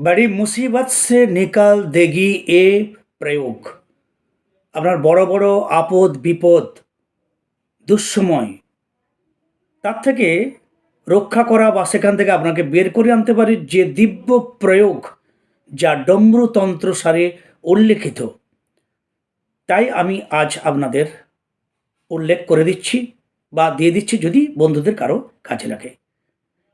বড়ি মুসিবত সে নিকাল দেগি এ প্রয়োগ আপনার বড় বড় আপদ বিপদ দুঃসময় তার থেকে রক্ষা করা বা সেখান থেকে আপনাকে বের করে আনতে পারে যে দিব্য প্রয়োগ যা ডম্রুতন্ত্র সারে উল্লেখিত তাই আমি আজ আপনাদের উল্লেখ করে দিচ্ছি বা দিয়ে দিচ্ছি যদি বন্ধুদের কারও কাজে লাগে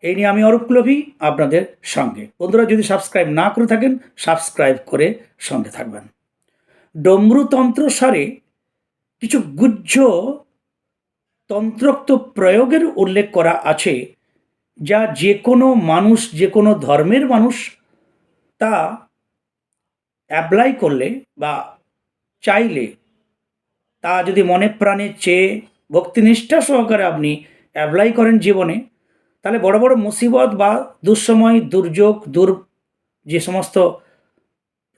এই নিয়ে আমি অরূপ কুলভি আপনাদের সঙ্গে। বন্ধুরা, যদি সাবস্ক্রাইব না করে থাকেন সাবস্ক্রাইব করে সঙ্গে থাকবেন। ডমরুতন্ত্র সারে কিছু গুহ্য তন্ত্রোক্ত প্রয়োগের উল্লেখ করা আছে, যা যে কোনো মানুষ, যে কোনো ধর্মের মানুষ তা অ্যাপ্লাই করলে বা চাইলে তা যদি মনে প্রাণে চেয়ে ভক্তিনিষ্ঠা সহকারে আপনি অ্যাপ্লাই করেন জীবনে তাহলে বড় বড় মুসিবত বা দুঃসময়, দুর্যোগ, দুর যে সমস্ত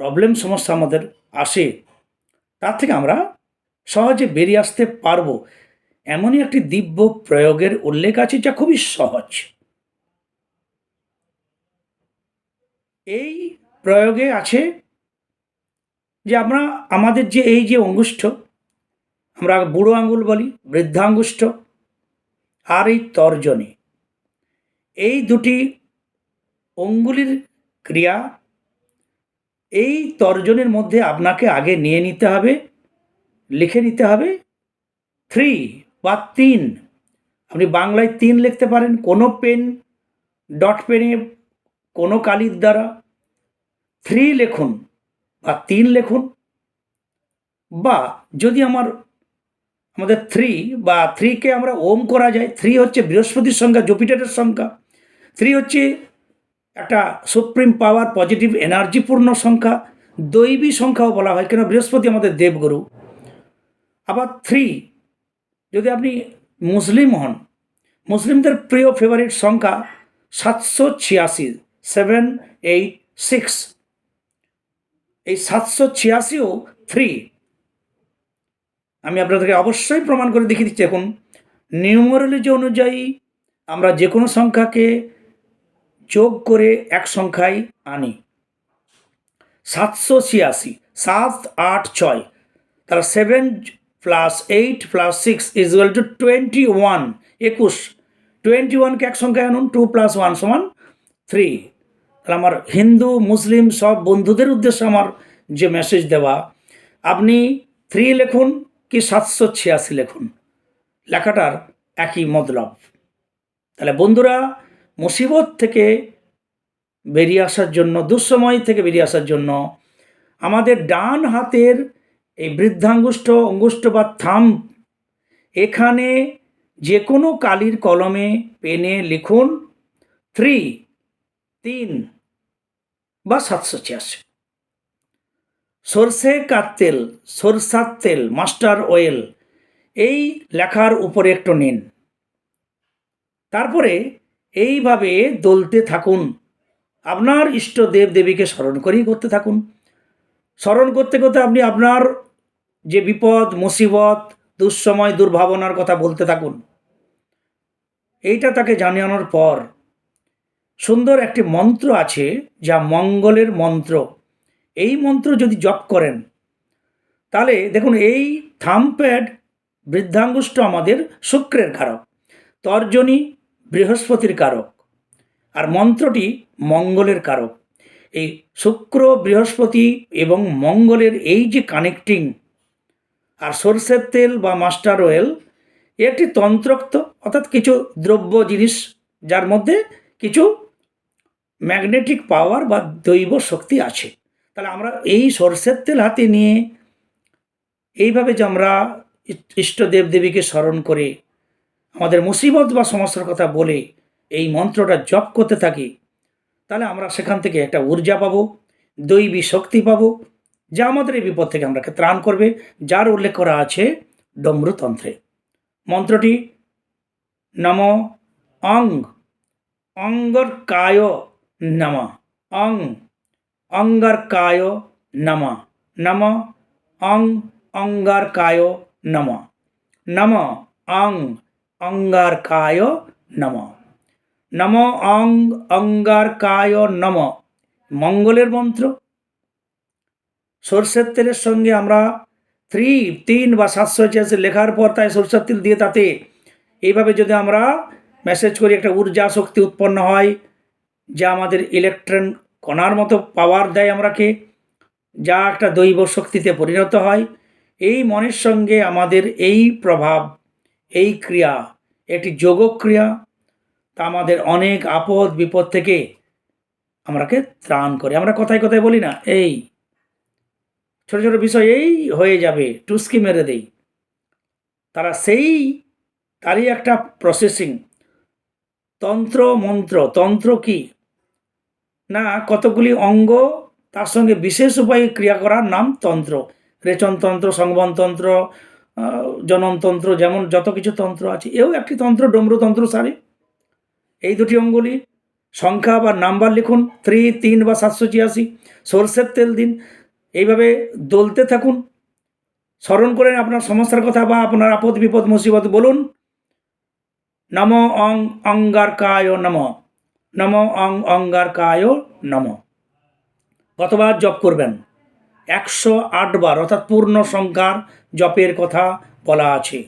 প্রবলেম সমস্যা আমাদের আসে, তার থেকে আমরা সহজে বেরিয়ে আসতে পারব। এমনই একটি দিব্য প্রয়োগের উল্লেখ আছে যা খুবই সহজ। এই প্রয়োগে আছে যে আমরা, আমাদের যে এই যে অঙ্গুষ্ঠ, আমরা বুড়ো আঙ্গুল বলি, বৃদ্ধাঙ্গুষ্ঠ, আর এই তর্জনী। এই দুটি অঙ্গুলির ক্রিয়া এই তর্জনের মধ্যে আপনাকে আগে নিয়ে নিতে হবে, লিখে নিতে হবে থ্রি বা তিন। আপনি বাংলায় তিন লিখতে পারেন, কোনো পেন ডট পেনে কোনো কালির দ্বারা। থ্রি লেখুন বা তিন লেখুন বা যদি আমার, আমাদের থ্রি বা থ্রিকে আমরা ওম করা যায় থ্রি হচ্ছে বৃহস্পতির সংখ্যা, জুপিটারের সংখ্যা। থ্রি হচ্ছে একটা সুপ্রিম পাওয়ার পজিটিভ এনার্জিপূর্ণ সংখ্যা, দৈবী সংখ্যাও বলা হয়, কেন? বৃহস্পতি আমাদের দেবগুরু। আবার থ্রি যদি আপনি মুসলিম হন, মুসলিমদের প্রিয় ফেভারিট সংখ্যা সাতশো ছিয়াশি সেভেন এইট সিক্স এই সাতশো ছিয়াশিও থ্রি আমি আপনাদেরকে অবশ্যই প্রমাণ করে দেখিয়ে দিচ্ছি এখন নিউমারোলজি অনুযায়ী আমরা যে কোনো সংখ্যাকে যোগ করে এক সংখ্যায় আনি। সাতশো ছিয়াশি, সাত আট ছয় তাহলে seven plus eight plus six is equal to twenty one একুশ। টোয়েন্টি ওয়ানকে এক সংখ্যায় আনুন টু প্লাস ওয়ান সমান থ্রি তাহলে আমার হিন্দু, মুসলিম সব বন্ধুদের উদ্দেশ্যে আমার যে মেসেজ দেওয়া, আপনি থ্রি লেখুন কি সাতশো ছিয়াশি লিখুন। লেখাটার একই মতলব। তাহলে বন্ধুরা মুসিবত থেকে বেরিয়ে আসার জন্য, দুঃসময় থেকে বেরিয়ে আসার জন্য আমাদের ডান হাতের এই বৃদ্ধাঙ্গুষ্ঠ, অঙ্গুষ্ঠ বা থাম এখানে যে কোনো কালির কলমে পেনে লিখুন থ্রি, তিন বা সাতশো ছিয়াশি। সর্ষে কার তেল? সরষার তেল, মাস্টার অয়েল। এই লেখার উপরে একটু নিন। তারপরে এইভাবে দলতে থাকুন। আপনার ইষ্ট দেব দেবীকে স্মরণ করেই করতে থাকুন। স্মরণ করতে করতে আপনি আপনার যে বিপদ, মুসিবত, দুঃসময়, দুর্ভাবনার কথা বলতে থাকুন। এইটা তাকে জানানোর পর সুন্দর একটি মন্ত্র আছে যা মঙ্গলের মন্ত্র। এই মন্ত্র যদি জপ করেন, তাহলে দেখুন এই থামপ্যাড বৃদ্ধাঙ্গুষ্ঠ আমাদের শুক্রের কারক। তর্জনী বৃহস্পতির কারক। আর মন্ত্রটি মঙ্গলের কারক। এই শুক্র, বৃহস্পতি এবং মঙ্গলের এই যে কানেক্টিং, আর সর্ষের তেল বা মাস্টার অয়েল একটি তন্ত্রোক্ত, অর্থাৎ কিছু দ্রব্য জিনিস যার মধ্যে কিছু ম্যাগনেটিক পাওয়ার বা দৈব শক্তি আছে। তাহলে আমরা এই সর্ষের তেল হাতে নিয়ে, এইভাবে যে আমরা ইষ্ট দেব দেবীকে স্মরণ করে আমাদের মুসিবত বা সমস্যার কথা বলে এই মন্ত্রটা জপ করতে থাকি, তাহলে আমরা সেখান থেকে একটা ঊর্জা পাবো, দৈবী শক্তি পাবো, যা আমাদের এই বিপদ থেকে আমরাকে ত্রাণ করবে, যার উল্লেখ করা আছে ডমরুতন্ত্রে। মন্ত্রটি নম অং অঙ্গর কায় নম, অং অঙ্গার কায় নম নম, অং অঙ্গার কায় নম নম, অং অঙ্গার কায় নম নম অং অঙ্গার কায় নম মঙ্গলের মন্ত্র সর্ষের তেলের সঙ্গে আমরা থ্রি তিন বা সাতশো ছিয়াশি লেখার পর তাই সরষের তেল দিয়ে তাতে এইভাবে যদি আমরা মেসেজ করি একটা ঊর্জা শক্তি উৎপন্ন হয় যা আমাদের ইলেকট্রন কণার মতো পাওয়ার দেয় আমরাকে যা একটা দৈব শক্তিতে পরিণত হয় এই মনের সঙ্গে আমাদের এই প্রভাব এই ক্রিয়া একটি যোগক্রিয়া, তা আমাদের অনেক আপদ বিপদ থেকে আমরাকে ত্রাণ করে। আমরা কথায় কথায় বলি না, এই, ছোট ছোট বিষয় এই হয়ে যাবে, টুস্কি মেরে দেই। তারা সেই, তারই একটা প্রসেসিং তন্ত্র, মন্ত্র, তন্ত্র কি? না কতগুলি অঙ্গ, তার সঙ্গে বিশেষ উপায়ে ক্রিয়া করার নাম তন্ত্র। রেচনতন্ত্র সংবনতন্ত্র জননতন্ত্র যেমন যত কিছু তন্ত্র আছে, এও একটি তন্ত্র, ডমরুতন্ত্র সারে। এই দুটি অঙ্গুলি, সংখ্যা বা নাম্বার লিখুন থ্রি তিন বা সাতশো ছিয়াশি, সরষের তেল দিন। এইভাবে দলতে থাকুন। স্মরণ করেন আপনার সমস্যার কথা বা আপনার আপদ, বিপদ, মুসিবত বলুন। নম অং অঙ্গারকায় নম। নম অং অঙ্গার কায় নম। কতবার জপ করবেন? একশো আটবার, অর্থাৎ পূর্ণ সংখ্যার জপের কথা বলা আছে।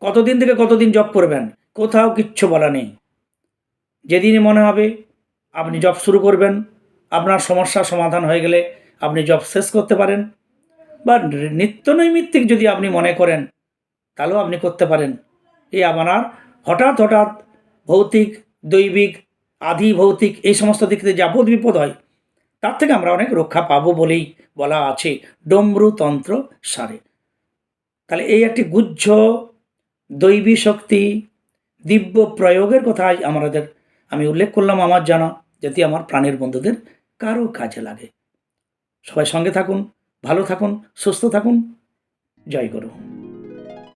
কতদিন থেকে কতদিন জপ করবেন? কোথাও কিচ্ছু বলা নেই। যেদিনই মনে হবে আপনি জব শুরু করবেন। আপনার সমস্যার সমাধান হয়ে গেলে আপনি জব শেষ করতে পারেন। বা নিত্য নৈমিত্তিক যদি আপনি মনে করেন, তাহলেও আপনি করতে পারেন। এই আপনার হঠাৎ হঠাৎ ভৌতিক, দৈবিক আধি ভৌতিক এই সমস্ত দিক থেকে যে আপদ বিপদ হয়। তার থেকে আমরা অনেক রক্ষা পাবো বলেই বলা আছে ডমরু তন্ত্র সারে। তাহলে এই একটি গুজ্জ দৈবী শক্তি দিব্য প্রয়োগের কথা আমাদের, আমি উল্লেখ করলাম আমার জানা, যাতে আমার প্রাণের বন্ধুদের কারও কাজে লাগে। সবাই সঙ্গে থাকুন, ভালো থাকুন, সুস্থ থাকুন। জয় গুরু।